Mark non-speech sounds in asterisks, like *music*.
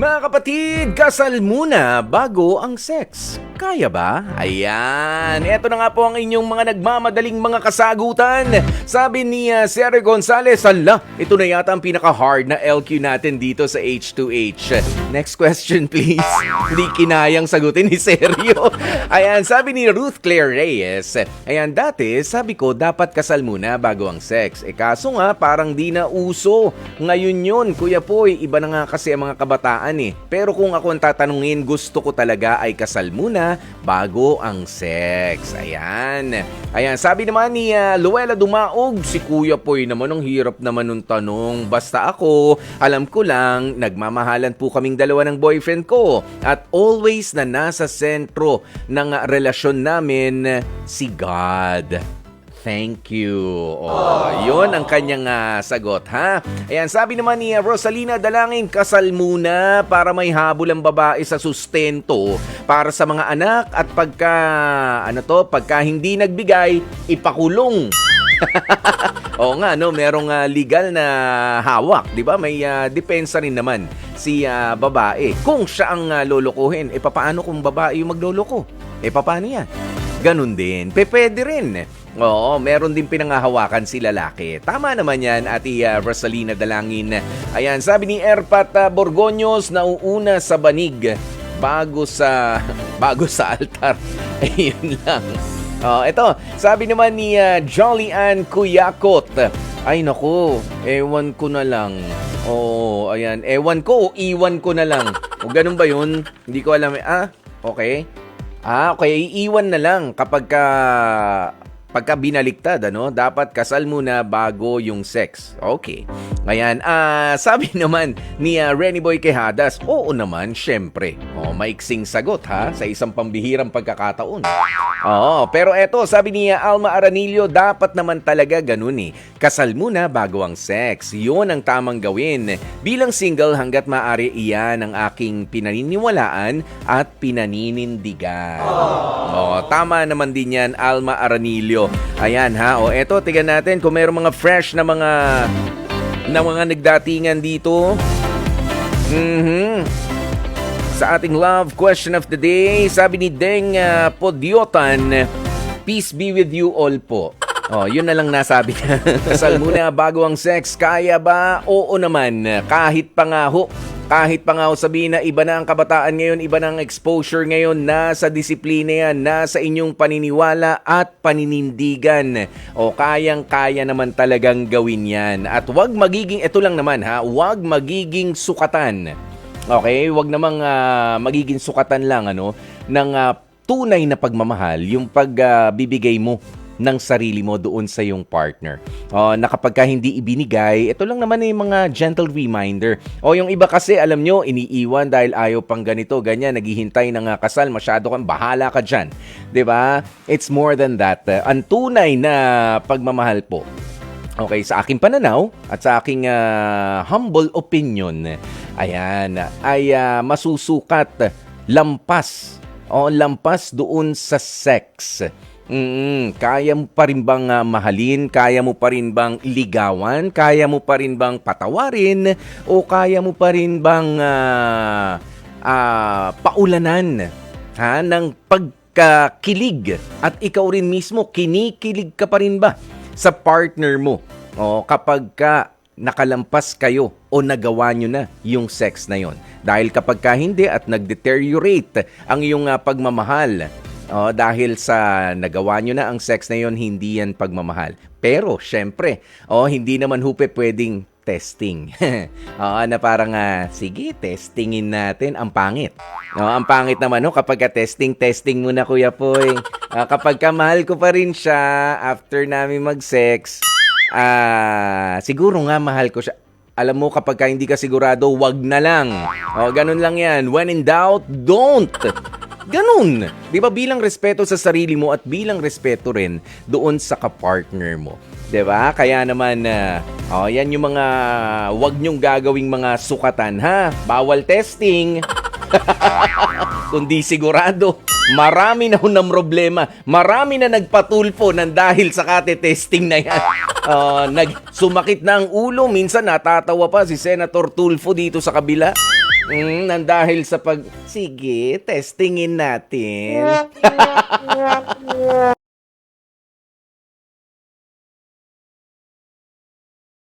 Mga kapatid, kasal muna bago ang sex. Kaya ba? Ayan, eto na nga po ang inyong mga nagmamadaling mga kasagutan. Sabi ni uh, Sir Gonzales, ala, ito na yata ang pinaka-hard na LQ natin dito sa H2H. Next question *laughs* please. Hindi kinayang sagutin ni Sergio. Ayan, sabi ni Ruth Claire Reyes, ayan, dati sabi ko dapat kasal muna bago ang sex. E kaso nga, parang di na uso. Ngayon yun, Kuya Poy, iba na nga kasi ang mga kabataan eh. Pero kung ako ang tatanungin, gusto ko talaga ay kasal muna bago ang sex. Ayan. Ayan, sabi naman ni uh, Luella Dumaog, si Kuya Poy naman ang hirap naman ng tanong. Basta ako, alam ko lang, nagmamahalan po kaming dalawa ng boyfriend ko. At always na nasa sentro ng relasyon namin si God. Thank you. Oh, yun ang kanyang uh, sagot, ha? Ayan, sabi naman ni Rosalina Dalangin, kasal muna para may habol ang babae sa sustento para sa mga anak at pagka, ano to, pagka hindi nagbigay, ipakulong. *laughs* Oo nga, no, merong uh, legal na hawak, 'di ba? May uh, depensa rin naman si uh, babae. Kung siya ang uh, lolokohin, e paano kung babae yung magloloko? E paano 'yan? Ganun din. Pwede rin. Oo, meron din pinangahawakan si lalaki. Tama naman yan, Ati uh, Rosalina Dalangin. Ayan, sabi ni Erpat uh, Borgonyos, nauuna sa banig bago sa *laughs* bago sa altar. *laughs* Ayun lang. Oh, ito, sabi naman ni uh, Jolly Ann Kuyakot. Ay nako, ewan ko na lang. Oh, ayan. Ewan ko iwan ko na lang. O ganun ba yun? Hindi ko alam. Ah, okay. Ah, okay. Iiwan na lang kapag ka pagka binaliktad, ano, dapat kasal muna bago yung sex. Okay. Ayan, ah, *laughs* sabi naman ni uh, Renny Boy Quejadas, oo naman, syempre. Oh, maiksing sagot ha, sa isang pambihirang pagkakataon. Oo, pero eto, sabi ni uh, Alma Aranillo, dapat naman talaga ganun eh. Kasal muna bago ang sex. Yun ang tamang gawin. Bilang single, hanggat maaari iyan ang aking pinaniniwalaan at pinaninindigan. Oh, tama naman din yan, Alma Aranillo. Ayan ha. O eto, tingnan natin kung mayroong mga fresh na mga na mga nagdatingan dito. Mhm. Sa ating love question of the day, sabi ni Deng uh, Podiotan, Peace be with you all po. Oh, yun na lang nasabi niya. *laughs* Kasal muna bago ang sex, kaya ba? Oo naman, kahit pa nga ho, kahit pa nga ako sabihin na iba na ang kabataan ngayon, iba na ang exposure ngayon, nasa disiplina yan, nasa inyong paniniwala at paninindigan. O kayang-kaya naman talagang gawin yan. At wag magiging, ito lang naman ha, wag magiging sukatan. Okay, wag namang uh, magiging sukatan lang ano ng uh, tunay na pagmamahal, yung pagbibigay uh, mo ng sarili mo doon sa yung partner. Oh, na hindi ibinigay, ito lang naman yung mga gentle reminder. O yung iba kasi, alam nyo, iniiwan dahil ayaw pang ganito, ganyan, naghihintay ng uh, kasal, masyado kang bahala ka dyan. ba? Diba? It's more than that. Uh, ang tunay na pagmamahal po, Okay, sa aking pananaw at sa aking uh, humble opinion, ayan, ay uh, masusukat lampas o lampas doon sa sex. Mm, kaya mo pa rin bang uh, mahalin? Kaya mo pa rin bang ligawan? Kaya mo pa rin bang patawarin? O kaya mo pa rin bang uh, uh, paulanan ha, ng pagkakilig? At ikaw rin mismo, kinikilig ka pa rin ba sa partner mo? O kapag ka nakalampas kayo o nagawa nyo na yung sex na yon. Dahil kapag ka hindi at nag-deteriorate ang iyong uh, pagmamahal, Oh, dahil sa nagawa nyo na ang sex na yon, hindi yan pagmamahal. Pero, syempre, oh, hindi naman hupe pwedeng testing. *laughs* Oo, na parang, uh, sige, testingin natin. Ang pangit. No, ang pangit naman, no, kapag ka testing, testing muna, Kuya Poy. Uh, kapag ka mahal ko pa rin siya, after namin mag-sex, uh, siguro nga mahal ko siya. Alam mo, kapag ka hindi ka sigurado, wag na lang. O, ganun lang yan. When in doubt, don't. Ganun. Di ba bilang respeto sa sarili mo at bilang respeto rin doon sa kapartner mo. 'Di ba? Kaya naman uh, oh, yan yung mga wag nyong gagawing mga sukatan ha. Bawal testing. *laughs* Kundi sigurado, marami na ng problema. Marami na nagpatulfo ng dahil sa kate-testing na yan. *laughs* Uh, nag sumakit na ang ulo. Minsan natatawa pa si Senator Tulfo dito sa kabila. Mm, nang dahil sa pag... Sige, testingin natin. *laughs*